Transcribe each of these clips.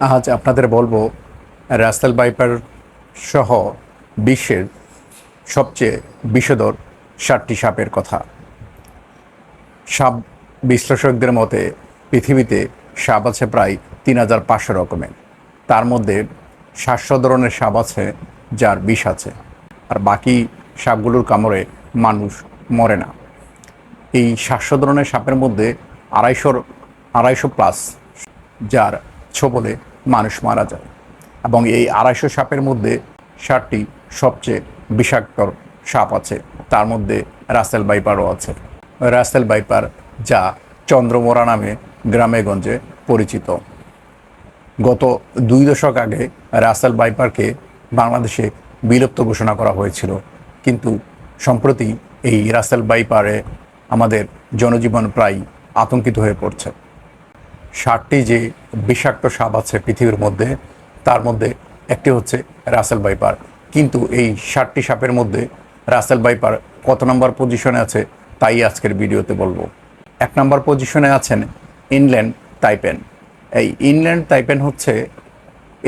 আজ আপনাদের বলব, রাস্তেল বাইপার সহ বিশ্বের সবচেয়ে বিষদর সাতটি সাপের কথা। সাপ বিশ্লেষকদের মতে, পৃথিবীতে সাপ আছে প্রায় তিন হাজার পাঁচশো রকমের। তার মধ্যে সাতশো ধরনের সাপ আছে যার বিষ আছে, আর বাকি সাপগুলোর কামড়ে মানুষ মরে না। এই সাতশো ধরনের সাপের মধ্যে আড়াইশোর, আড়াইশো প্লাস যার ছোবলে মানুষ মারা যায়। এবং এই আড়াইশো সাপের মধ্যে ষাটটি সবচেয়ে বিষাক্ত সাপ আছে। তার মধ্যে রাসেল বাইপারও আছে। রাসেল বাইপার যা চন্দ্রমোড়া নামে গ্রামে গঞ্জে পরিচিত। গত দুই দশক আগে রাসেল বাইপারকে বাংলাদেশে বিলুপ্ত ঘোষণা করা হয়েছিল। কিন্তু সম্প্রতি এই রাসেল বাইপারে আমাদের জনজীবন প্রায় আতঙ্কিত হয়ে পড়ছে। ষাটটি যে বিষাক্ত সাপ আছে পৃথিবীর মধ্যে, তার মধ্যে একটি হচ্ছে রাসেল বাইপার কিন্তু এই ষাটটি সাপের মধ্যে রাসেল বাইপার কত নম্বর পজিশনে আছে, তাই আজকের ভিডিওতে বলব। এক নম্বর পজিশনে আছেন ইনল্যান্ড তাইপেন। এই ইনল্যান্ড তাইপেন হচ্ছে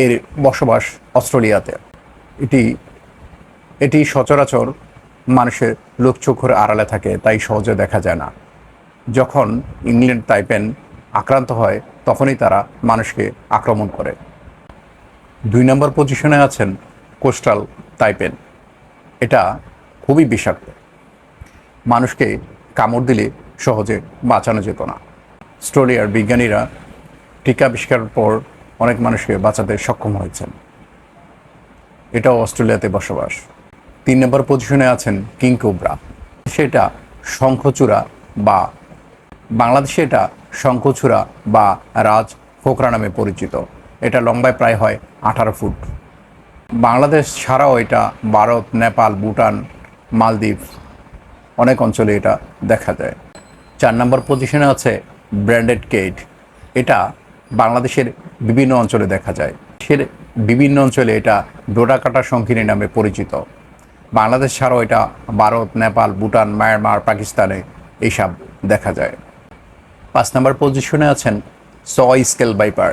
এর বসবাস অস্ট্রেলিয়াতে। এটি এটি সচরাচর মানুষের লোকচক্ষুর আড়ালে থাকে, তাই সহজে দেখা যায় না। যখন ইংল্যান্ড তাইপেন আক্রান্ত হয়, তখনই তারা মানুষকে আক্রমণ করে। দুই নম্বর পজিশনে আছেন কোস্টাল তাইপেন। এটা খুবই বিষাক্ত। মানুষকে কামড় দিলে সহজে বাঁচানো যেত না। অস্ট্রেলিয়ার বিজ্ঞানীরা টিকা আবিষ্কারের পর অনেক মানুষকে বাঁচাতে সক্ষম হয়েছেন। এটাও অস্ট্রেলিয়াতে বসবাস। তিন নম্বর পজিশনে আছেন কিং কোবরা সেটা শঙ্খচূড়া বা বাংলাদেশে এটা শঙ্খচূড়া বা রাজ ফোকরা নামে পরিচিত। এটা লম্বায় প্রায় হয় আঠারো ফুট। বাংলাদেশ ছাড়াও এটা ভারত, নেপাল, ভুটান, মালদ্বীপ অনেক অঞ্চলে এটা দেখা যায়। চার নম্বর পজিশনে আছে ব্র্যান্ডেড কেট। এটা বাংলাদেশের বিভিন্ন অঞ্চলে দেখা যায়। সে বিভিন্ন অঞ্চলে এটা ডোডাকাটা শঙ্খিনী নামে পরিচিত। বাংলাদেশ ছাড়াও এটা ভারত, নেপাল, ভুটান, মায়ানমার, পাকিস্তানে এইসব দেখা যায়। পাঁচ নাম্বার পজিশনে আছেন সয় স্কেল বাইপার।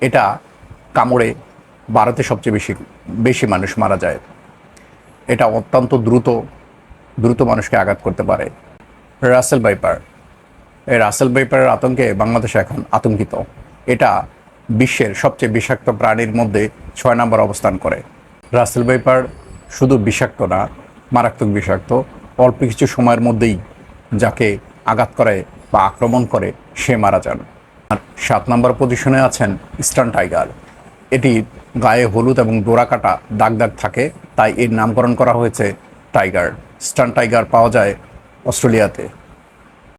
এটা কামড়ে ভারতে সবচেয়ে বেশি বেশি মানুষ মারা যায়। এটা অত্যন্ত দ্রুত দ্রুত মানুষকে আঘাত করতে পারে। রাসেল বাইপার। এই রাসেল বাইপারের আতঙ্কে বাংলাদেশ এখন আতঙ্কিত। এটা বিশ্বের সবচেয়ে বিষাক্ত প্রাণীর মধ্যে ছয় নম্বর অবস্থান করে। রাসেল বাইপার শুধু বিষাক্ত না, মারাত্মক বিষাক্ত। অল্প কিছু সময়ের মধ্যেই যাকে আঘাত করে বা আক্রমণ করে, সে মারা যান। আর সাত নম্বর পজিশনে আছেন ইস্টার্ন টাইগার এটি গায়ে হলুদ এবং ডোরা কাটা দাগ দাগ থাকে, তাই এর নামকরণ করা হয়েছে টাইগার স্টার্ন টাইগার পাওয়া যায় অস্ট্রেলিয়াতে।